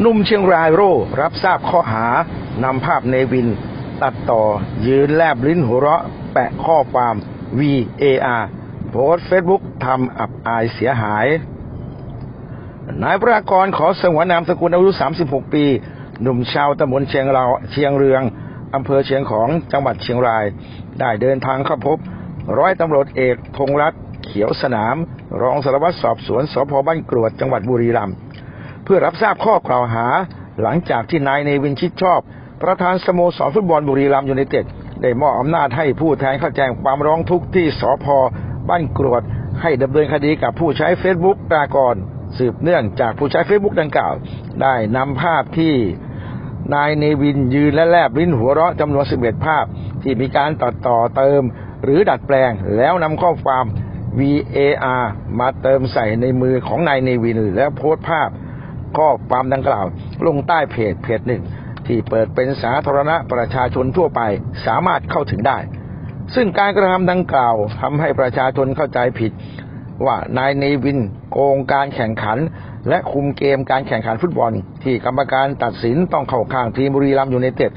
หนุ่มเชียงรายโร่รับทราบข้อหานำภาพเนวิน ตัดต่อยืนแลบลิ้นหัวเราะ แปะข้อความ VAR โพสเฟซบุ๊กทำอับอายเสียหาย นายประกรขอสงวนนามสกุลอายุ 36 ปี หนุ่มชาวตำบลเชียงเราเชียงเรืองอำเภอเชียงของจังหวัดเชียงราย ได้เดินทางเข้าพบ ร้อยตำรวจเอกธงรัตน์เขียวสนาม รองสารวัตรสอบสวนสพบ้านกรวดจังหวัดบุรีรัมย์ พื่อรับทราบข้อกล่าวหา หลังจากที่นายเนวินชิดชอบ ประธานสโมสรฟุตบอลบุรีรัมย์ยูไนเต็ดได้มอบอำนาจให้ผู้แทนเข้าแจ้งความร้องทุกข์ที่สพบ้านกรวด ให้ดำเนินคดีกับผู้ใช้เฟซบุ๊กปรากรสืบเนื่องจากผู้ใช้เฟซบุ๊กดังกล่าว ได้นำภาพที่นายเนวินยืนและแลบลิ้นหัวเราะจำนวน 11 ภาพ ที่มีการตัดต่อเติม หรือดัดแปลง แล้วนำข้อความ VAR มาเติมใส่ในมือของนายเนวิน แล้วโพสต์ภาพ ข้อความดังกล่าว ลงใต้เพจเพจหนึ่ง ที่เปิดเป็นสาธารณะประชาชนทั่วไปสามารถเข้าถึงได้ ซึ่งการกระทำดังกล่าวทำให้ประชาชนเข้าใจผิด ว่านายเนวินโกงการแข่งขัน และคุมเกมการแข่งขันฟุตบอล ที่กรรมการตัดสินต้องเข้าข้างทีมบุรีรัมย์ยูไนเต็ด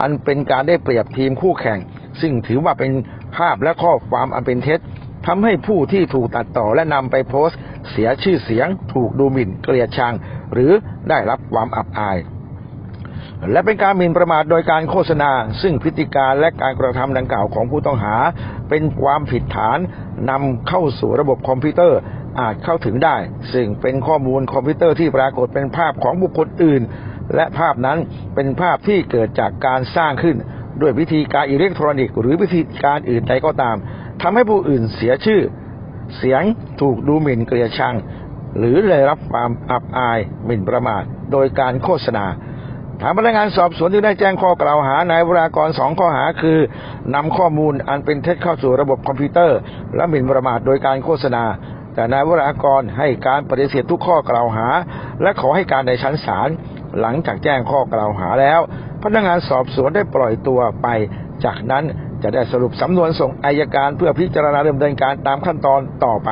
อันเป็นการได้เปรียบทีมคู่แข่ง ซึ่งถือว่าเป็นภาพและข้อความอันเป็นเท็จทำให้ผู้ที่ถูกตัดต่อและนำไปโพสต์ เสียชื่อเสียง ถูกดูหมิ่นเกลียดชัง หรือได้รับความอับอาย และเป็นการหมิ่นประมาทโดยการโฆษณา ซึ่งพฤติการและการกระทำดังกล่าวของผู้ต้องหา เป็นความผิดฐานนำเข้าสู่ระบบคอมพิวเตอร์อาจเข้าถึงได้ ซึ่งเป็นข้อมูลคอมพิวเตอร์ที่ปรากฏเป็นภาพของบุคคลอื่น และภาพนั้นเป็นภาพที่เกิดจากการสร้างขึ้น ด้วยวิธีการอิเล็กทรอนิกส์หรือวิธีการอื่นใดก็ตามทำให้ผู้อื่นเสียชื่อ เสียงถูกดูหมิ่นเกลียดชัง หรือได้รับความอับอายหมิ่นประมาทโดยการโฆษณาทางพนักงานสอบสวนจึงได้แจ้งข้อกล่าวหานายวรากรสองข้อหาคือนำข้อมูลอันเป็นเท็จเข้าสู่ระบบคอมพิวเตอร์ และหมิ่นประมาทโดยการโฆษณา แต่นายวรากรให้การปฏิเสธทุกข้อกล่าวหา และขอให้การในชั้นศาลหลังจากแจ้งข้อกล่าวหาแล้ว พนักงานสอบสวนได้ปล่อยตัวไป จากนั้นจะได้สรุปสำนวนส่งอายการเพื่อพิจารณาดำเนินการตามขั้นตอนต่อไป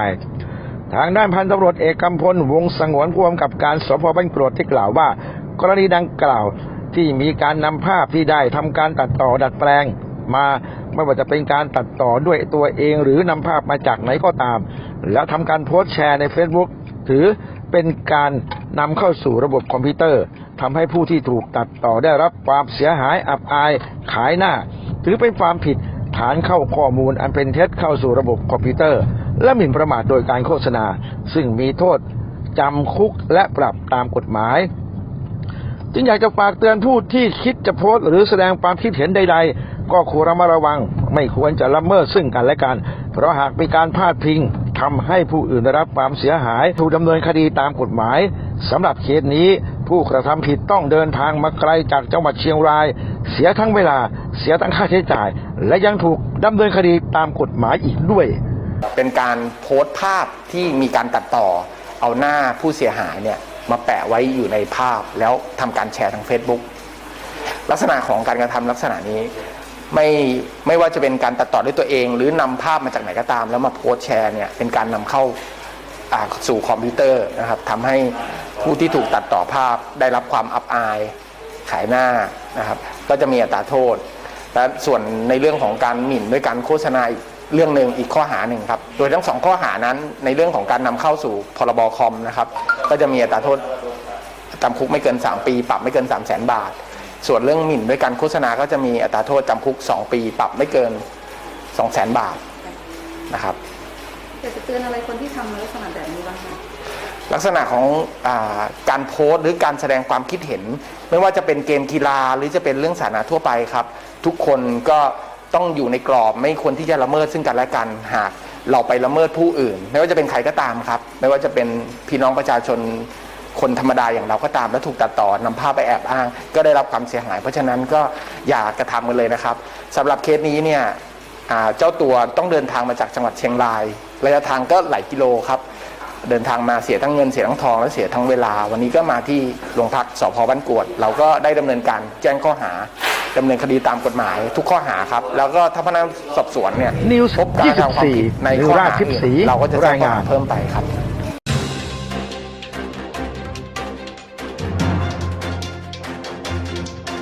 ทางด้านพันตำรวจเอกกำพลวงสงวนผู้กำกับการสพบ้านกรวดที่กล่าวว่า กรณีดังกล่าวที่มีการนำภาพที่ได้ทำการตัดต่อดัดแปลงมาไม่ว่าจะเป็นการตัดต่อด้วยตัวเองหรือนำภาพมาจากไหนก็ตาม แล้วทำการโพสต์แชร์ใน Facebook ถือเป็นการนำเข้าสู่ระบบคอมพิวเตอร์ทำให้ผู้ที่ถูกตัดต่อได้รับความเสียหายอับอายขายหน้า ถือเป็นความผิด ฐานเข้าข้อมูลอันเป็นเท็จเข้าสู่ระบบคอมพิวเตอร์ และหมิ่นประมาทโดยการโฆษณา ซึ่งมีโทษจำคุกและปรับตามกฎหมาย จึงอยากจะฝากเตือนผู้ที่คิดจะโพสต์ หรือแสดงความคิดเห็นใด ๆ ก็ควรระมัดระวัง ไม่ควรจะละเมิดซึ่งกันและกัน เพราะหากมีการพาดพิงทำให้ผู้อื่นได้รับความเสียหาย ถูกดำเนินคดีตามกฎหมายสำหรับเคสนี้ผู้กระทำผิดต้องเดินทางมาไกลจากจังหวัดเชียงราย เสียทั้งเวลาเสียทั้งค่าใช้จ่าย และยังถูกดำเนินคดีตามกฎหมายอีกด้วย เป็นการโพสต์ภาพที่มีการตัดต่อ เอาหน้าผู้เสียหายเนี่ยมาแปะไว้อยู่ในภาพแล้วทำการแชร์ทาง Facebook ลักษณะของการกระทำลักษณะนี้ไม่ไม่ว่าจะเป็นการตัดต่อด้วยตัวเอง หรือนำภาพมาจากไหนก็ตาม แล้วมาโพสต์แชร์เนี่ยเป็นการนำเข้าอ่าสู่คอมพิวเตอร์นะครับทำให้ผู้ที่ถูกตัดต่อภาพได้รับความอับอาย ขายหน้านะครับ ก็จะมีอัตราโทษ และส่วนในเรื่องของการหมิ่นด้วยการโฆษณาอีกเรื่องหนึ่งอีกข้อหาหนึ่งครับ โดยทั้งสองข้อหานั้นในเรื่องของการนำเข้าสู่พรบคอมนะครับ ก็จะมีอัตราโทษจำคุกไม่เกิน 3 ปี ปรับไม่เกิน 3 0 0แสนบาท ส่วนเรื่องหมิ่นด้วยการโฆษณาก็จะมีอัตราโทษจำคุก 2 ปี ปรับไม่เกิน 2 0 0แสนบาทนะครับอยากจะเตือนอะไรคนที่ทำลักษณะแบบนี้บ้างคะ ลักษณะของอการโพสต์หรือการแสดงความคิดเห็น ไม่ว่าจะเป็นเกมกีฬาหรือจะเป็นเรื่องสาธารณะทั่วไปครับ ทุกคนก็ต้องอยู่ในกรอบไม่ควรที่จะละเมิดซึ่งกันและกันหากเราไปละเมิดผู้อื่น ไม่ว่าจะเป็นใครก็ตามครับ ไม่ว่าจะเป็นพี่น้องประชาชนคนธรรมดาอย่างเราก็ตามแล้วถูกตัดต่อนำภาพไปแอบอ้าง ก็ได้รับความเสียหาย เพราะฉะนั้นก็อย่ากระทำกันเลยนะครับสำหรับเคสนี้เนี่ยเจ้าตัวต้องเดินทางมาจากจังหวัดเชียงราย ระยะทางก็หลายกิโลครับ เดินทางมาเสียทั้งเงินเสียทั้งทองและเสียทั้งเวลา วันนี้ก็มาที่โรงพักสพบ้านกวด เราก็ได้ดำเนินการแจ้งข้อหาดำเนินคดีตามกฎหมายทุกข้อหาครับ แล้วก็ถ้าพนักงานสอบสวนเนี่ย News พบการกระทำความผิดในข้อหา24อื่นเราก็จะแจ้งข้อหารายงานเพิ่มไปครับ